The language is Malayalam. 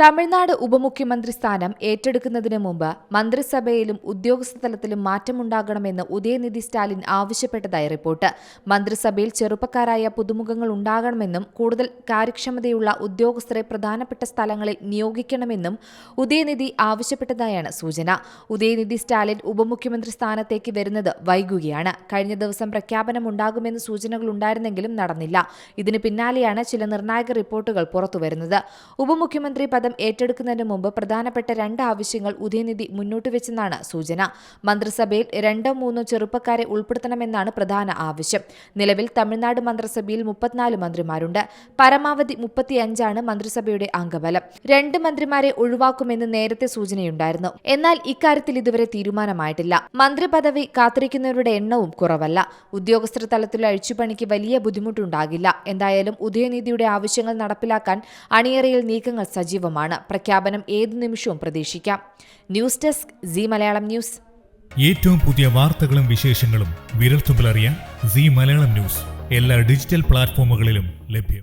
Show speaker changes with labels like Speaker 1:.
Speaker 1: തമിഴ്നാട് ഉപമുഖ്യമന്ത്രി സ്ഥാനം ഏറ്റെടുക്കുന്നതിന് മുമ്പ് മന്ത്രിസഭയിലും ഉദ്യോഗസ്ഥ തലത്തിലും മാറ്റമുണ്ടാകണമെന്ന് ഉദയനിധി സ്റ്റാലിൻ ആവശ്യപ്പെട്ടതായി റിപ്പോർട്ട്. മന്ത്രിസഭയിൽ ചെറുപ്പക്കാരായ പുതുമുഖങ്ങൾ ഉണ്ടാകണമെന്നും കൂടുതൽ കാര്യക്ഷമതയുള്ള ഉദ്യോഗസ്ഥരെ പ്രധാനപ്പെട്ട സ്ഥലങ്ങളിൽ നിയോഗിക്കണമെന്നും ഉദയനിധി ആവശ്യപ്പെട്ടതായാണ് സൂചന. ഉദയനിധി സ്റ്റാലിൻ ഉപമുഖ്യമന്ത്രി സ്ഥാനത്തേക്ക് വരുന്നത് വൈകുകയാണ്. കഴിഞ്ഞ ദിവസം പ്രഖ്യാപനമുണ്ടാകുമെന്ന് സൂചനകളുണ്ടായിരുന്നെങ്കിലും നടന്നില്ല. ഇതിന് പിന്നാലെയാണ് ചില നിർണായക റിപ്പോർട്ടുകൾ പുറത്തുവരുന്നത്. ഉപമുഖ്യമന്ത്രി പദം ഏറ്റെടുക്കുന്നതിന് മുമ്പ് പ്രധാനപ്പെട്ട രണ്ട് ആവശ്യങ്ങൾ ഉദയനിധി മുന്നോട്ട് വെച്ചെന്നാണ് സൂചന. മന്ത്രിസഭയിൽ രണ്ടോ മൂന്നോ ചെറുപ്പക്കാരെ ഉൾപ്പെടുത്തണമെന്നാണ് പ്രധാന ആവശ്യം. നിലവിൽ തമിഴ്നാട് മന്ത്രിസഭയിൽ മുപ്പത്തിനാല് മന്ത്രിമാരുണ്ട്. പരമാവധി മുപ്പത്തിയഞ്ചാണ് മന്ത്രിസഭയുടെ അംഗബലം. രണ്ട് മന്ത്രിമാരെ ഒഴിവാക്കുമെന്ന് നേരത്തെ സൂചനയുണ്ടായിരുന്നു. എന്നാൽ ഇക്കാര്യത്തിൽ ഇതുവരെ തീരുമാനമായിട്ടില്ല. മന്ത്രി പദവി കാത്തിരിക്കുന്നവരുടെ എണ്ണവും കുറവല്ല. ഉദ്യോഗസ്ഥർ തലത്തിലുള്ള അഴിച്ചുപണിക്ക് വലിയ ബുദ്ധിമുട്ടുണ്ടാകില്ല. എന്തായാലും ഉദയനിധിയുടെ ആവശ്യങ്ങൾ നടപ്പിലാക്കാൻ അണിയറയിൽ നീക്കങ്ങൾ സജീവമാണ് പ്രഖ്യാപനം ഏതു നിമിഷവും പ്രതീക്ഷിക്കാം. News desk C Malayalam news.
Speaker 2: ഏറ്റവും പുതിയ വാർത്തകളും വിശേഷങ്ങളും വിരൽത്തുമ്പിലറിയാൻ സി മലയാളം ന്യൂസ്. എല്ലാ ഡിജിറ്റൽ പ്ലാറ്റ്ഫോമുകളിലും ലഭ്യം.